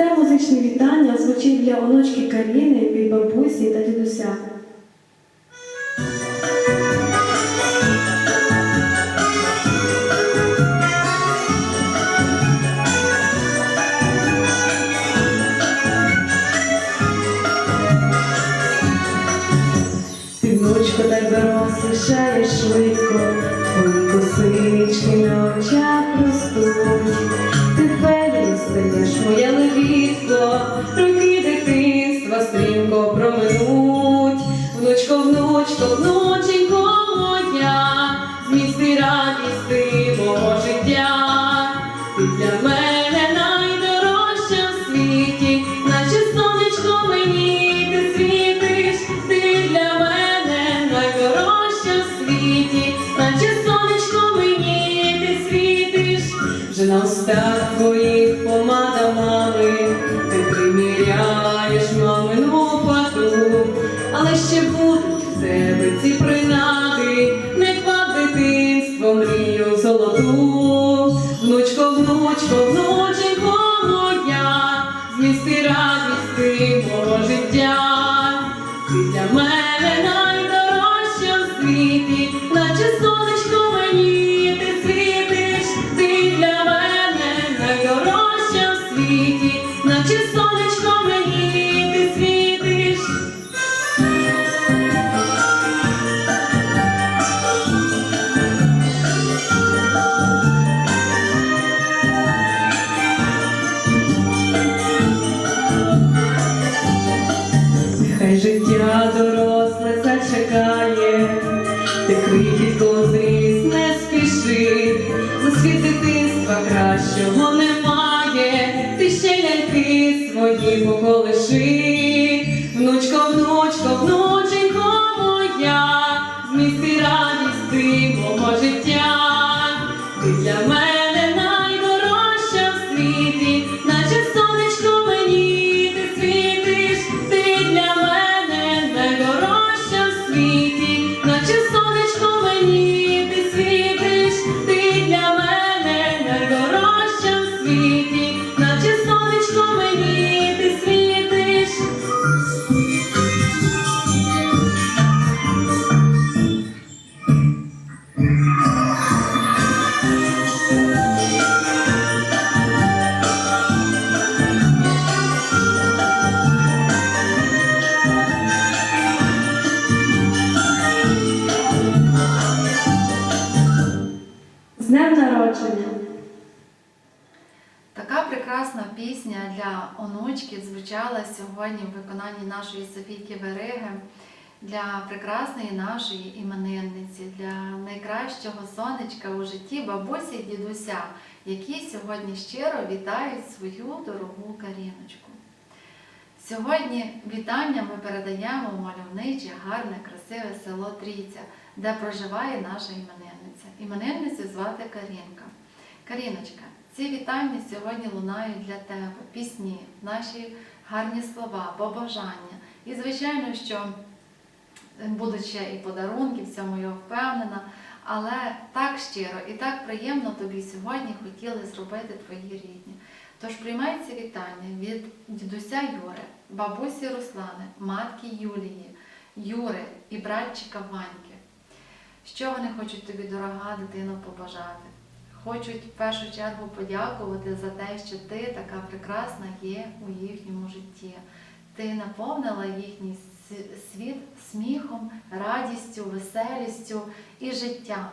Це музичне вітання звучить для онучки Каріни від бабусі та дідуся. Ти, внучко, так дорослішаєш швидко, твої косички на очах внучко, внученько моя, зміст і радість ти мого життя. Ти для мене найдорожча в світі, наче сонечко мені ти світиш, ти для мене найдорожча в світі, наче сонечко мені ти світиш, вже на устах твоїх помада мами, ти приміряєш мамину фату, але ще будуть мене найдорожча в світі, наче сонечко мені ти крихітко зріс не спіши, засвітити світ дитинства кращого немає, прекрасна пісня для онучки звучала сьогодні в виконанні нашої Софійки Вериги для прекрасної нашої іменинниці, для найкращого сонечка у житті бабусі і дідуся, які сьогодні щиро вітають свою дорогу Каріночку. Сьогодні вітання ми передаємо мальовниче, гарне, красиве село Трійця, де проживає наша іменинниця. Іменинницю звати Карінка. Каріночка, ці вітання сьогодні лунають для тебе, пісні, наші гарні слова, побажання. І, звичайно, що будуть ще і подарунки, в цьому я впевнена. Але так щиро і так приємно тобі сьогодні хотіли зробити твої рідні. Тож приймай ці вітання від дідуся Юри, бабусі Руслани, матки Юлії, Юри і братчика Ваньки. Що вони хочуть тобі, дорога дитино, побажати? Хочуть в першу чергу подякувати за те, що ти така прекрасна є у їхньому житті. Ти наповнила їхній світ сміхом, радістю, веселістю і життям.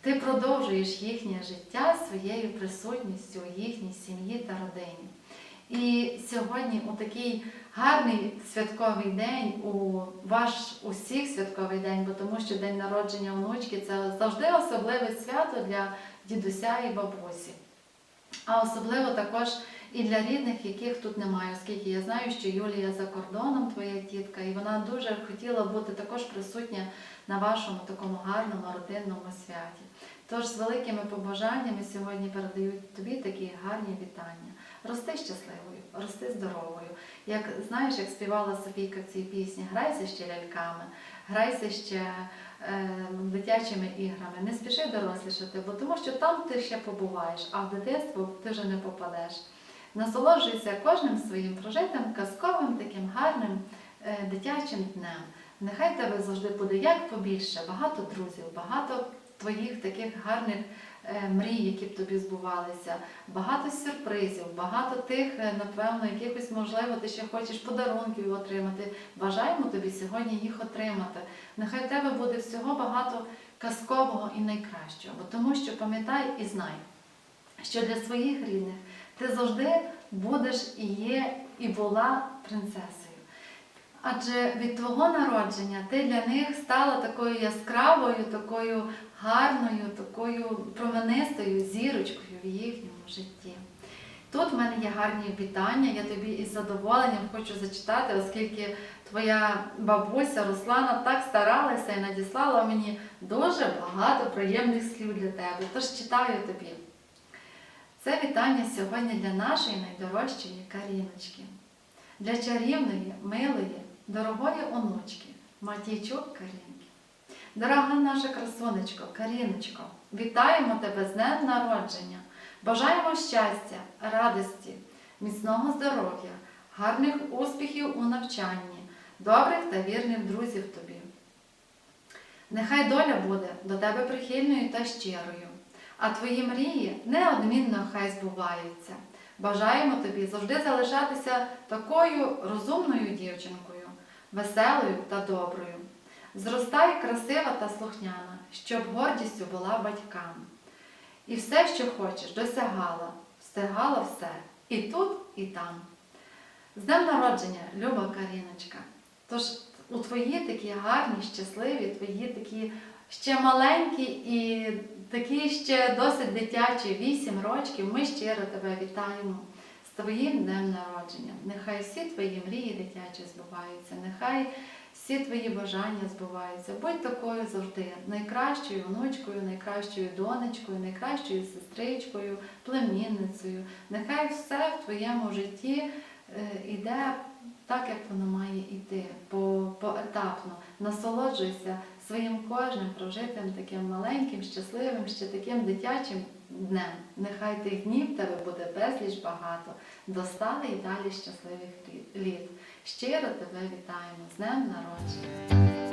Ти продовжуєш їхнє життя своєю присутністю у їхній сім'ї та родині. І сьогодні у такий гарний святковий день, у ваш усіх святковий день, бо тому що день народження онучки це завжди особливе свято для дідуся і бабусі. А особливо також і для рідних, яких тут немає, оскільки я знаю, що Юлія за кордоном, твоя тітка, і вона дуже хотіла бути також присутня на вашому такому гарному родинному святі. Тож з великими побажаннями сьогодні передають тобі такі гарні вітання. Рости щасливою, рости здоровою. Як знаєш, як співала Софійка в цій пісні, грайся ще ляльками, грайся ще е, дитячими іграми. Не спіши дорослішати, бо тому що там ти ще побуваєш, а в дитинство ти вже не попадеш. Насолоджуйся кожним своїм прожитим, казковим, таким гарним е, дитячим днем. Нехай тебе завжди буде як побільше, багато друзів, багато твоїх таких гарних мрій, які б тобі збувалися, багато сюрпризів, багато тих, е, напевно, якихось, можливо, ти ще хочеш подарунків отримати. Бажаємо тобі сьогодні їх отримати. Нехай в тебе буде всього багато казкового і найкращого. Тому що пам'ятай і знай, що для своїх рідних ти завжди будеш і є, і була принцесою. Адже від твого народження ти для них стала такою яскравою, такою гарною, такою променистою зірочкою в їхньому житті. Тут в мене є гарні вітання, я тобі із задоволенням хочу зачитати, оскільки твоя бабуся Руслана так старалася і надіслала мені дуже багато приємних слів для тебе. Тож читаю тобі. Це вітання сьогодні для нашої найдорожчої Каріночки, для чарівної, милої, дорогої онучки, Матійчук Карінки. Дорога наша красунечко, Каріночко, вітаємо тебе з днем народження. Бажаємо щастя, радості, міцного здоров'я, гарних успіхів у навчанні, добрих та вірних друзів тобі. Нехай доля буде до тебе прихильною та щирою, а твої мрії неодмінно хай збуваються. Бажаємо тобі завжди залишатися такою розумною дівчинкою, веселою та доброю. Зростай красива та слухняна, щоб гордістю була батькам. І все, що хочеш, досягала, встигала все і тут, і там. З днем народження, люба Каріночка. Тож у твої такі гарні, щасливі, твої такі ще маленькі і такі ще досить дитячі, вісім рочків, ми щиро тебе вітаємо твоїм днем народження. Нехай всі твої мрії дитячі збуваються, нехай всі твої бажання збуваються. Будь такою завжди найкращою онучкою, найкращою донечкою, найкращою сестричкою, племінницею. Нехай все в твоєму житті йде так, як воно має йти, поетапно. Насолоджуйся своїм кожним прожитим таким маленьким, щасливим, ще таким дитячим днем. Нехай тих днів тебе буде безліч багато, достали і далі щасливих літ. Щиро тебе вітаємо з днем народження.